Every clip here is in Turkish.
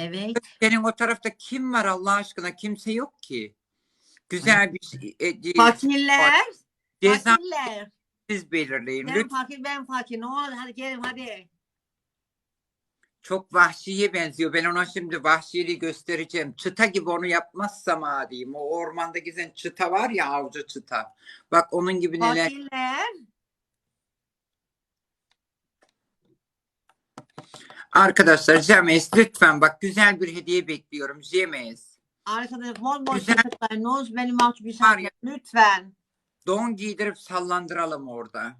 Evet. Senin o tarafta kim var Allah aşkına? Kimse yok ki. Güzel bir şey. e, e, Fakirler. ceza Fakirler. siz belirleyin. Ben Lütfen. fakir ben fakir. Ne olur hadi gelin hadi. Çok vahşiye benziyor. Ben ona şimdi vahşiliği göstereceğim. Çıta gibi onu yapmazsam ha diyeyim. O ormanda gezen çıta var ya avcı çıta. Bak onun gibi neler. Fakirler. Arkadaşlar James lütfen bak güzel bir hediye bekliyorum. James. Arkadaş mor mor Güzel. olsun benim mahcup bir Var ya. Lütfen. Don giydirip sallandıralım orada.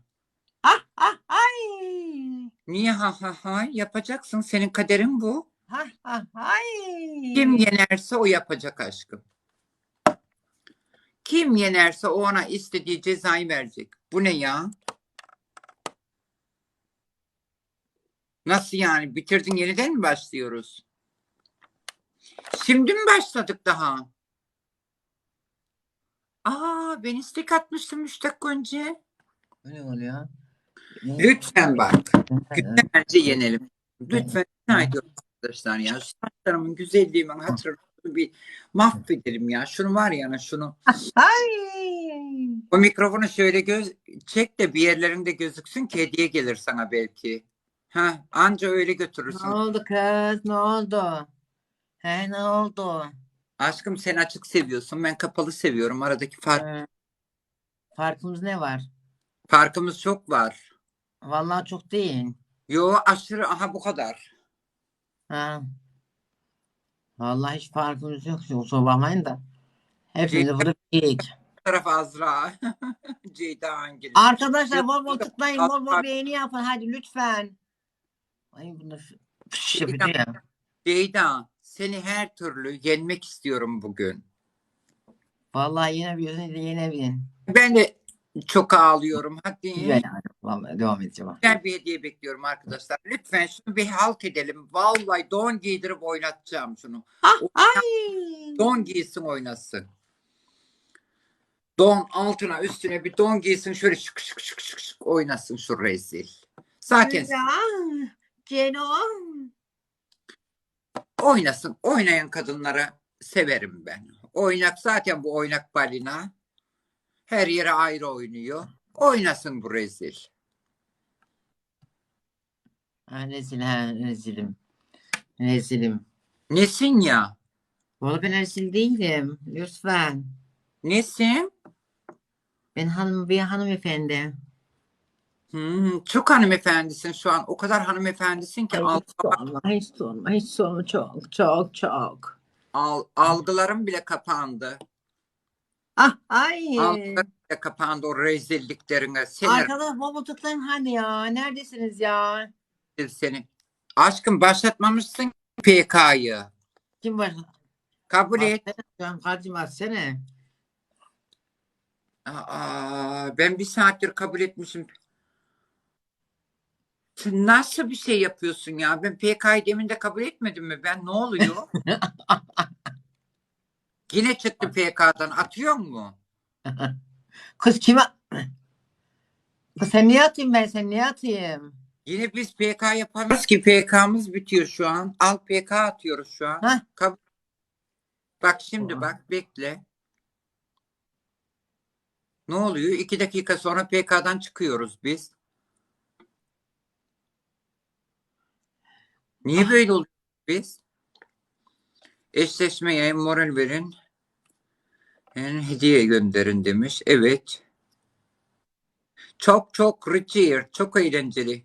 Ah ah ay. Niye ha ha ha yapacaksın? Senin kaderin bu. Ha ha ay. Kim yenerse o yapacak aşkım. Kim yenerse o ona istediği cezayı verecek. Bu ne ya? Nasıl yani? Bitirdin yeniden mi başlıyoruz? Şimdi mi başladık daha? Aa ben istek atmıştım üç dakika önce. Ne oluyor? Lütfen bak. Güzelce yenelim. Lütfen ediyorum arkadaşlar ya. Şu saçlarımın güzelliğimin hatırını bir mahvederim ya. Şunu var ya şunu. Ay. O mikrofonu şöyle göz çek de bir yerlerinde gözüksün ki hediye gelir sana belki. Ha, anca öyle Ne götürürsün. oldu kız? Ne oldu? He ne oldu? Aşkım sen açık seviyorsun. Ben kapalı seviyorum. Aradaki fark, Ee, farkımız ne var? farkımız çok var. Vallahi çok değil. Yo aşırı aha bu kadar. Ha. Vallahi hiç farkımız yok. Kusura bakmayın da. Hepimizi vurup yiyek. Bu taraf Azra. Ceyda Angil. Arkadaşlar bol bol tıklayın. Bol bol beğeni yapın. Hadi lütfen. Ay bunu fış yapıyor ya. Ceyda seni her türlü yenmek istiyorum bugün. Vallahi yenebiliyorsun. Yenebilin. Ben de çok ağlıyorum. Hadi. Güzel yani. Vallahi devam edeceğim. Güzel bir hediye bekliyorum arkadaşlar. Lütfen şunu bir halt edelim. Vallahi don giydirip oynatacağım şunu. Ah, ay. Don giysin oynasın. Don altına üstüne bir don giysin şöyle şık şık şık şık şık oynasın şu rezil. Zaten Ya. Ceno. oynasın. Oynayan kadınlara severim ben. Oynak zaten bu oynak balina. Her yere ayrı oynuyor. Oynasın bu rezil. Ha, rezil ha rezilim. Rezilim. Nesin ya? Vallahi ben rezil değilim. Lütfen. Nesin? Ben hanım bir hanımefendi. Hmm, çok hanımefendisin şu an. O kadar hanımefendisin ki Ay, al, hiç sorma, hiç sorma, hiç sorma. Çok, çok, çok. al- algılarım bile kapandı. Ah, ay. Algılarım bile kapandı o rezilliklerine. Sinir Arkadaş baba tıklayın hadi ya. Neredesiniz ya? seni. Aşkım başlatmamışsın PK'yı. Kim var? Kabul et. Kardeşim açsene. Aa, ben bir saattir kabul etmişim. Sen nasıl bir şey yapıyorsun ya? Ben PK'yı demin de kabul etmedim mi? Ben ne oluyor? Yine çıktı PK'dan. Atıyor mu? Kız kime? Kız sen niye atayım ben sen niye atayım? Yine biz PK yapamayız ki PK'mız bitiyor şu an. Al PK atıyoruz şu an. Hah. Kab- bak şimdi Tamam. bak bekle. Ne oluyor? İki dakika sonra PK'dan çıkıyoruz biz. Niye Ah. böyle oluyor biz? Eşleşmeye moral verin. Yani hediye gönderin demiş. Evet. Çok çok Richard. Çok eğlenceli.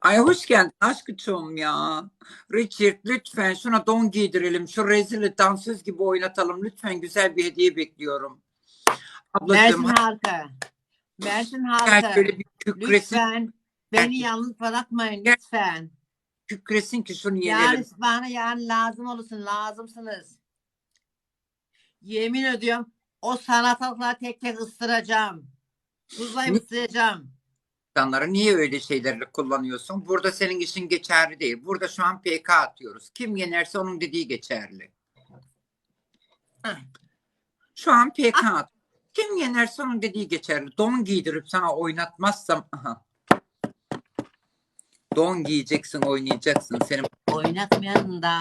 Ay hoş geldin aşkım ya. Richard lütfen şuna don giydirelim. Şu rezili dansöz gibi oynatalım. Lütfen güzel bir hediye bekliyorum. Mersin Ablacığım halkı. Mersin halkı. bir kükresin, Lütfen beni yalnız bırakmayın lütfen. Kükresin ki şunu yenelim. bana yarın lazım olursun lazımsınız. Yemin ediyorum o salatalıkları tek tek ısıracağım. Tuzlayıp ısıracağım. İnsanları niye öyle şeylerle kullanıyorsun? Burada senin işin geçerli değil. Burada şu an PK atıyoruz. Kim yenerse onun dediği geçerli. Şu an PK at. Kim yenerse onun dediği geçerli. Don giydirip sana oynatmazsam aha. Don giyeceksin, oynayacaksın. Senin Oynatmayan da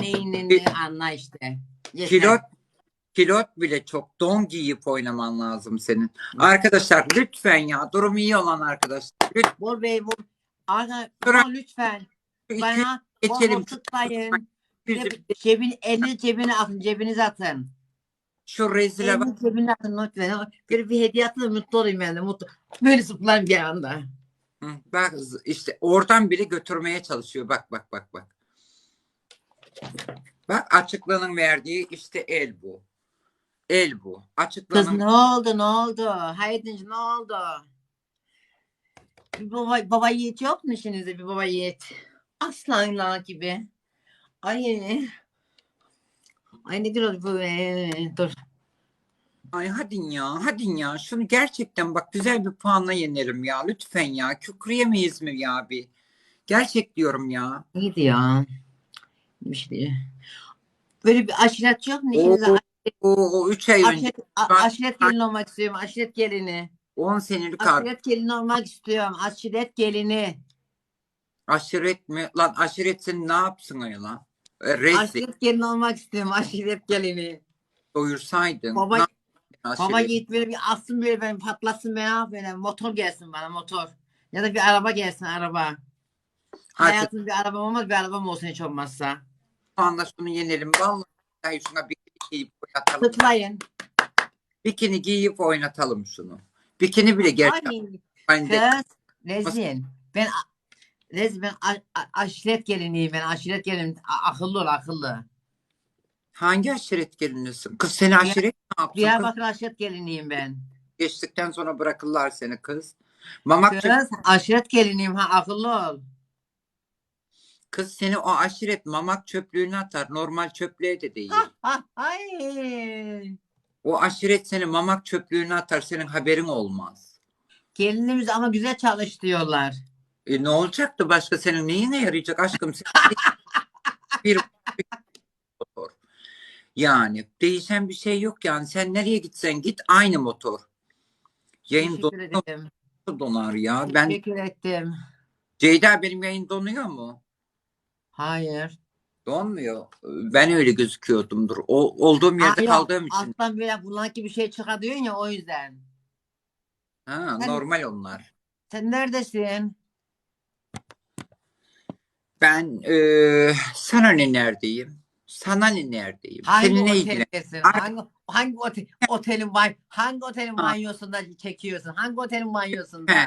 neyin ne anla işte. Yeter. Kilot kilot bile çok don giyip oynaman lazım senin. Arkadaşlar lütfen ya durum iyi olan arkadaşlar. Lütfen Bol Bey Dur. Bol lütfen. Bana geçelim. de Cebin, elini cebine atın. Cebinize atın. Şu rezile bak. Elini cebine atın lütfen. Bir, bir hediye atın mutlu olayım de. Mutlu. Böyle zıplarım bir anda. Hı, Bak işte oradan biri götürmeye çalışıyor. Bak bak bak bak. Bak açıklığının verdiği işte el bu. El bu. Kız Açıklığının ne oldu ne oldu? Haydi ne oldu? Bir baba, baba yiğit yok mu işinizde bir baba yiğit? Aslanlar gibi. Ay. Ay ne diyor bu? Ee, Dur. Ay hadi ya hadi ya şunu gerçekten bak güzel bir puanla yenerim ya lütfen ya kükreyemeyiz mi ya bir gerçek diyorum ya İyiydi ya. Bir şey değil. Böyle bir aşiret yok mu? o, İşinizde o, o üç ay önce aşiret, a- aşiret gelini olmak istiyorum. Aşiret gelini. 10 senelik ar- Aşiret gelini olmak istiyorum. Aşiret gelini. aşiret mi lan aşiret ne yapsın ay lan E, rezil Aşiret gelini olmak istiyorum. Aşiret gelini. doyursaydın Baba- ne yaptın Baba aşiret? git böyle bir atsın böyle ben patlasın beni böyle motor gelsin bana motor. Ya da bir araba gelsin araba. Hadi Hayatım bir arabam olmaz bir arabam olsun hiç olmazsa. şu anda şunu yenelim vallahi şuna bikini giyip oynatalım Tıklayın. bikini giyip oynatalım şunu bikini bile gerçekten Ay kız rezil. Ben rezil ben aşiret geliniyim ben aşiret gelinim. A- akıllı ol akıllı. Hangi aşiret gelinisin kız seni aşiret ne yapsın kız? Diyarbakır aşiret geliniyim ben. geçtikten sonra bırakırlar seni kız. Mamak Kız aşiret geliniyim ha akıllı ol. kız seni o aşiret mamak çöplüğüne atar. Normal çöplüğe de değil. Ay. O aşiret seni mamak çöplüğüne atar. Senin haberin olmaz. Gelinimiz ama güzel çalış diyorlar. E ne olacaktı başka senin neyine yarayacak aşkım? Senin bir. Yani değişen bir şey yok yani. Sen nereye gitsen git aynı motor. Yayın Teşekkür donuyor ederim. donar ya. Ben Teşekkür ettim. Ceyda benim yayın donuyor mu? Hayır. Donmuyor. Ben öyle gözüküyordumdur. O, olduğum yerde Aa, yok, kaldığım için. Alttan böyle bulan gibi bir şey çıkartıyorsun ya o yüzden. Ha, Ben- normal onlar. Sen neredesin? Ben eee sana ne neredeyim? Sana ne neredeyim? Hangi Seni ne ilgilen? oteldesin? Hangi, hangi otel, otelin bay, hangi otelin Ha. banyosunda çekiyorsun? Hangi otelin banyosunda? He.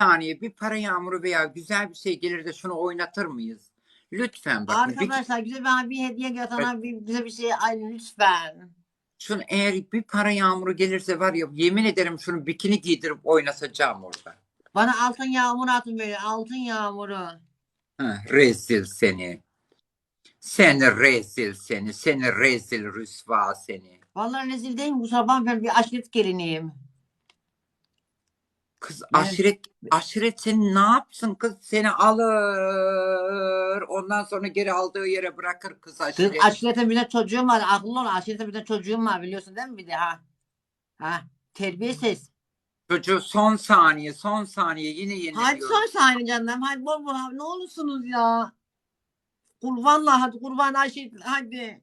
saniye bir para yağmuru veya güzel bir şey gelir de şunu oynatır mıyız? Lütfen bak. Bir, Arkadaşlar güzel bir hediye götüren bir güzel bir şey ay lütfen. şunu eğer bir para yağmuru gelirse var ya yemin ederim şunu bikini giydirip oynatacağım orada. Bana altın yağmur atın böyle altın yağmuru. Ha, rezil seni. Seni rezil seni. Seni rezil rüsva seni. Vallahi rezil değil mi bu sabah ben bir aşiret geliniyim. Kız Ben- aşiret aşiret seni ne yapsın kız seni alır ondan sonra geri aldığı yere bırakır kız Kız aşiret. aşiretin bir de çocuğum var akıllı ol aşiretin bir de çocuğum var biliyorsun değil mi bir de ha? Ha terbiyesiz. Çocuğu son saniye son saniye yine Hadi yeniliyor. son saniye canım. Hadi bol bol. Ne olursunuz ya. Kurbanla hadi kurban Ayşe hadi.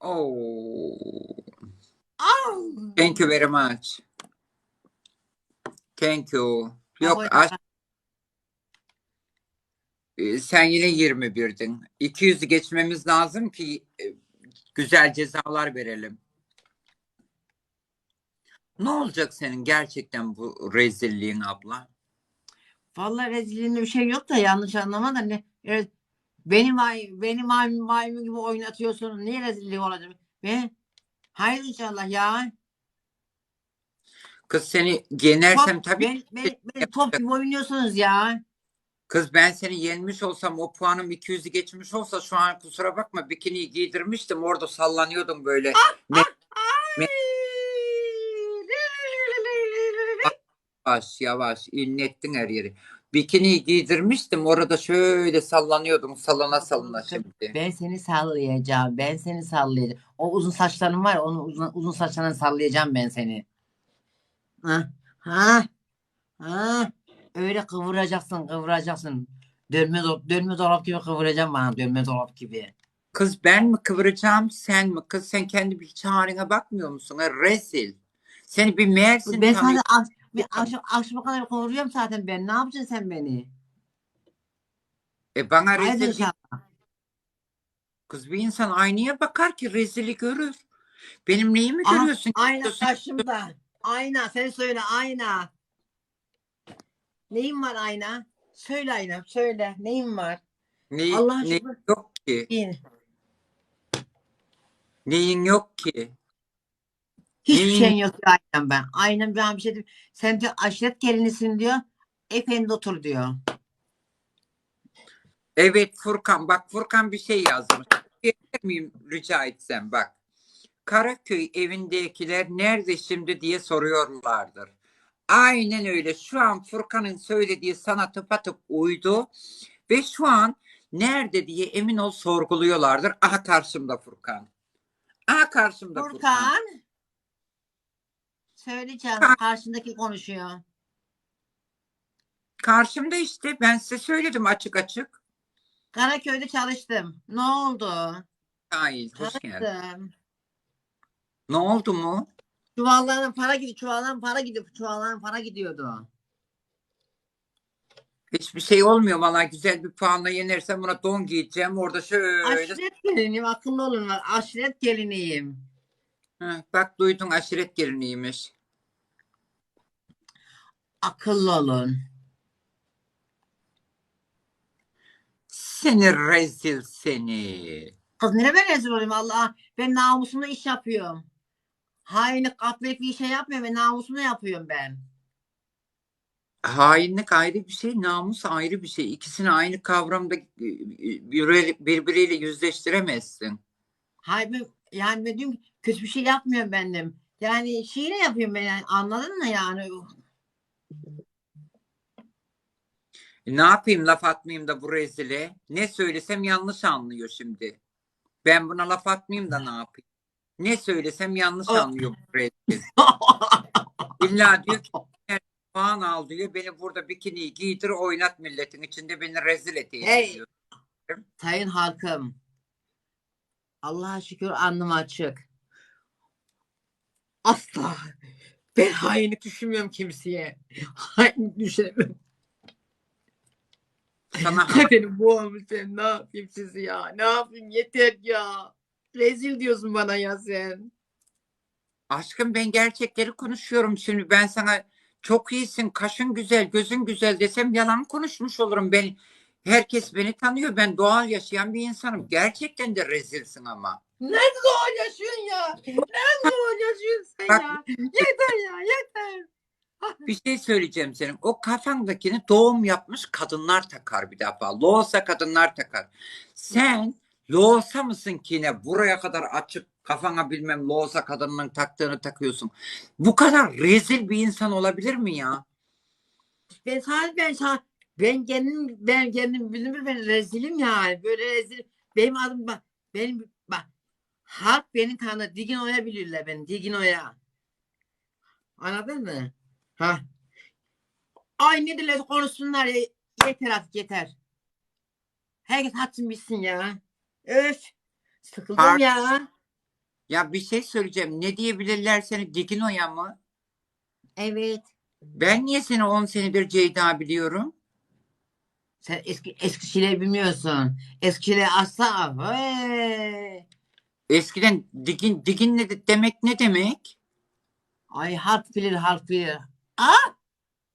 Oh, Au. thank you very much. Thank you. Yok Bak, aş- e, sen yine 21'din. 200'ü geçmemiz lazım ki e, güzel cezalar verelim. Ne olacak senin gerçekten bu rezilliğin abla? Vallahi rezilliğinde bir şey yok da yanlış anlama da ne. Evet, benim ay benim ay maymun gibi oynatıyorsun. Ne rezilliği olacak? Ve hayır inşallah ya. Kız seni yenersem Top, tabii ben, ben, ben top gibi oynuyorsunuz ya. Kız ben seni yenmiş olsam o puanım 200'ü geçmiş olsa şu an kusura bakma bikiniyi giydirmiştim orada sallanıyordum böyle. Ne- Me- Yavaş yavaş inlettin her yeri. Bikiniyi giydirmiştim orada şöyle sallanıyordum salına salına şimdi. Ben seni sallayacağım. Ben seni sallayacağım. O uzun saçların var ya onun uzun, uzun saçlarını sallayacağım ben seni. Ha, ha, ha. Öyle kıvıracaksın, kıvıracaksın. Dönme, do- dönme dolap gibi kıvıracağım bana. Dönme dolap gibi. Kız ben mi kıvıracağım sen mi? Kız sen kendi bir hiç haline bakmıyor musun? Ha, rezil. Seni bir Mersin Ben tanıyor. sana ben akşam, akşama kadar kıvırıyorum zaten ben. Ne yapacaksın sen beni? E bana Haydi rezil inşallah. Kız bir insan aynaya bakar ki rezili görür. Benim neyimi Aha, görüyorsun? Ayna Diyorsun, karşımda. Ayna. Sen söyle ayna. Neyin var ayna? Söyle ayna. Söyle. Neyin var? Ne, Allah aşkına. yok ki? İyi. Neyin yok ki? Hiçbir şeyin yok ya aynen ben. Aynen ben bir şey diyeyim. Sen diyor aşiret gelinisin diyor. Efendi otur diyor. Evet Furkan bak Furkan bir şey yazmış. Diyebilir miyim rica etsem bak. Karaköy evindekiler nerede şimdi diye soruyorlardır. Aynen öyle. Şu an Furkan'ın söylediği sana tıpatıp uydu. Ve şu an nerede diye emin ol sorguluyorlardır. Aha karşımda Furkan. Aha karşımda Furkan. Furkan. Söyle canım. Karşındaki konuşuyor. Karşımda işte ben size söyledim açık açık. Karaköy'de çalıştım. Ne oldu? Hayır, hoş geldin. Çalıştım. Ne oldu mu? Çuvallarına para gidiyor. Çuvallarına para gidiyor. Çuvallarına para gidiyordu. Hiçbir şey olmuyor valla güzel bir puanla yenersem buna don giyeceğim. Orada şöyle. Aşiret geliniyim. Akıllı olun. Aşiret geliniyim. Heh, bak duydun aşiret geliniymiş. Akıllı olun. Seni rezil seni. Kız nereye ben rezil olayım Allah. Ben namusumla iş yapıyorum. Hainlik katlayıp bir şey yapmıyorum. Ben namusumla yapıyorum ben. Hainlik ayrı bir şey, namus ayrı bir şey. İkisini aynı kavramda e, bir- birbiriyle yüzleştiremezsin. Hayır ben, yani ben diyorum ki kötü bir şey yapmıyorum benim. Yani şiire yapıyorum ben yani. Anladın mı yani? Ne yapayım laf atmayayım da bu rezile? Ne söylesem yanlış anlıyor şimdi. Ben buna laf atmayayım da ne yapayım? Ne söylesem yanlış O- anlıyor bu rezil. İlla diyor ki puan al diyor. Beni burada bikini giydir oynat milletin içinde beni rezil et Hey. diyor. Sayın halkım. Allah'a şükür alnım açık. Asla. Ben hainlik düşünmüyorum kimseye. Hainlik düşünmüyorum. Sana Efendim bu olmuş ben ne yapayım sizi ya? Ne yapayım yeter ya. Rezil diyorsun bana ya sen. aşkım ben gerçekleri konuşuyorum şimdi. Ben sana çok iyisin, kaşın güzel, gözün güzel desem yalan konuşmuş olurum. Ben herkes beni tanıyor. Ben doğal yaşayan bir insanım. Gerçekten de rezilsin ama. Nerede doğal yaşıyorsun ya? Nerede doğal yaşıyorsun sen Bak- ya? Yeter ya yeter. Bir şey söyleyeceğim senin. O kafandakini doğum yapmış kadınlar takar bir defa. Loğusa kadınlar takar. Sen loğusa mısın ki yine buraya kadar açık kafana bilmem loğusa kadının taktığını takıyorsun. Bu kadar rezil bir insan olabilir mi ya? Ben sadece ben sa- ben kendim ben kendim bildim ben rezilim yani. Böyle rezil. Benim adım bak benim bak halk beni tanır. Digin Oya bilirler beni. Digin Oya. Anladın mı? Ha. Ay ne diler konuşsunlar ya. Yeter artık yeter. Herkes hatsın bitsin ya. Öf. Sıkıldım Artık- ya. Ya bir şey söyleyeceğim. Ne diyebilirler seni Digino'ya mı? Evet. Ben niye seni 10 senedir Ceyda biliyorum? Sen eski Eskişehir'i bilmiyorsun. Eskişehir'i asla. Hey. Eskiden Digin, Digin ne de- demek ne demek? Ay halk bilir halk bilir.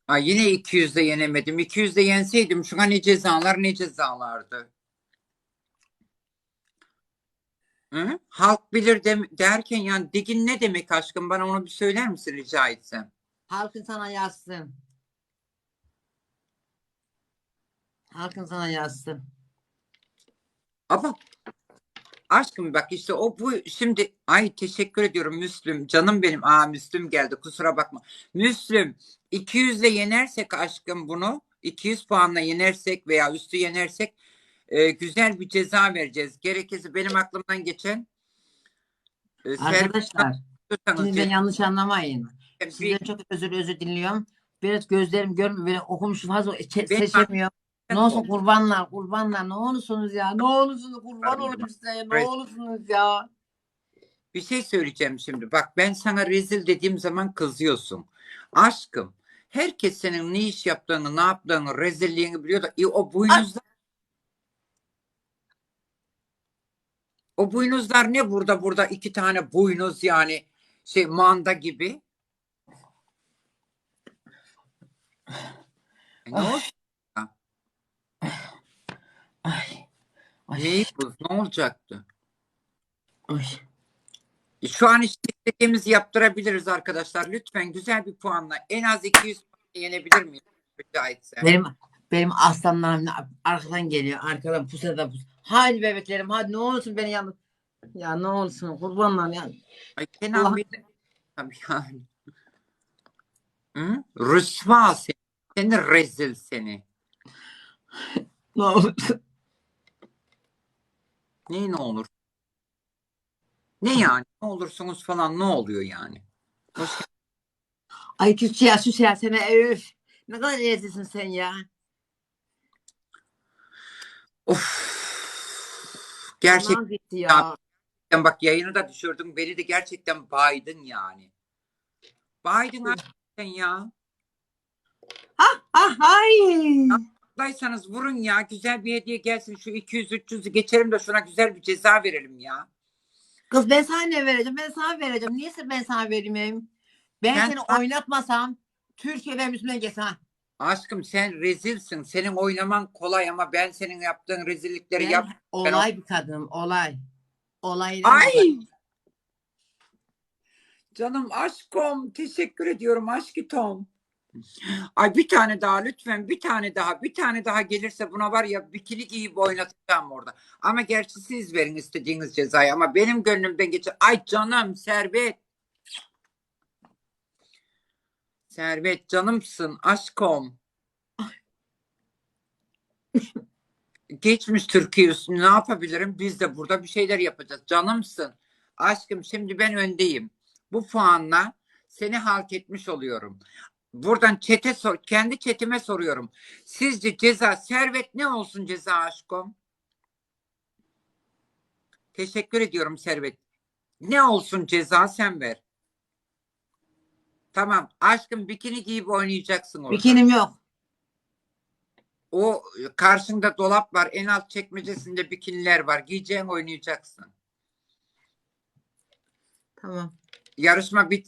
Ay yine 200'de yenemedim. 200'de yenseydim şu an ne cezalar ne cezalardı. Hı? Halk bilir dem- derken yani digin ne demek aşkım bana onu bir söyler misin rica etsem? Halkın sana yazsın. Halkın sana yazsın. Ama aşkım bak işte o bu şimdi ay teşekkür ediyorum Müslüm canım benim. Aa Müslüm geldi kusura bakma. Müslüm 200'le yenersek aşkım bunu 200 puanla yenersek veya üstü yenersek e, güzel bir ceza vereceğiz. Gerekirse benim aklımdan geçen e, Arkadaşlar şimdi beni yanlış anlamayın. bir- Sizden çok özür özür diliyorum. Biraz gözlerim görmüyor. Böyle okumuşum fazla çe- Ben- seçemiyorum. Ne olsun kurbanlar kurbanlar ne olursunuz ya ne olursunuz kurban olayım size ya, ne Evet. olursunuz ya. Bir şey söyleyeceğim şimdi. Bak ben sana rezil dediğim zaman kızıyorsun. Aşkım herkes senin ne iş yaptığını, ne yaptığını, rezilliğini biliyor da e, o buynuzlar O buynuzlar ne burada burada iki tane buynuz yani şey manda gibi. E, ne Ay. Ay. Ay. Neyi bu? Ne olacaktı? Ay. E, Şu an işte istediğimizi yaptırabiliriz arkadaşlar. Lütfen güzel bir puanla en az 200 puan yenebilir miyim? Rica etsem. Benim benim aslanlarım arkadan geliyor. Arkadan pusada pus. Hadi bebeklerim hadi ne olursun beni yalnız. Ya ne olursun kurbanlar ya. Ay Kenan Allah- Tabii yani. Hı? Rüsva seni. Seni rezil seni. Ne olursun. Ne ne olur? Ne yani? Ne olursunuz falan ne oluyor yani? Hoş Ay küçük ya şu ya sana öf. Ne kadar rezilsin sen ya. Of. Gerçekten gitti ya. bak yayını da düşürdüm. Beni de gerçekten baydın yani. Baydın hakikaten ya. Ah ay. Daysanız vurun ya. Güzel bir hediye gelsin. Şu 200-300'ü geçelim de şuna güzel bir ceza verelim ya. Kız ben sana ne vereceğim? Ben sana vereceğim. Niyeyse ben sana vereyim? Ben Ben seni oynatmasam Türkiye'den üstüne geçsen. ha. Aşkım sen rezilsin. Senin oynaman kolay ama ben senin yaptığın rezillikleri Ben yap. olay bir kadınım. Olay. Olay. Ay! Canım aşkım teşekkür ediyorum aşkitom. Ay bir tane daha lütfen bir tane daha bir tane daha gelirse buna var ya bikini giyip oynatacağım orada. Ama gerçi siz verin istediğiniz cezayı ama benim gönlümden geçer. Ay canım Servet. Servet canımsın aşkım. Geçmiş Türkiye ne yapabilirim? Biz de burada bir şeyler yapacağız. Canımsın. Aşkım şimdi ben öndeyim. Bu puanla seni halk etmiş oluyorum. Buradan çete sor, kendi çetime soruyorum. Sizce ceza servet ne olsun ceza aşkım? Teşekkür ediyorum servet. Ne olsun ceza sen ver. Tamam aşkım bikini giyip oynayacaksın orada. Bikinim yok. O karşında dolap var. En alt çekmecesinde bikiniler var. Giyeceğin oynayacaksın. Tamam. Yarışma bit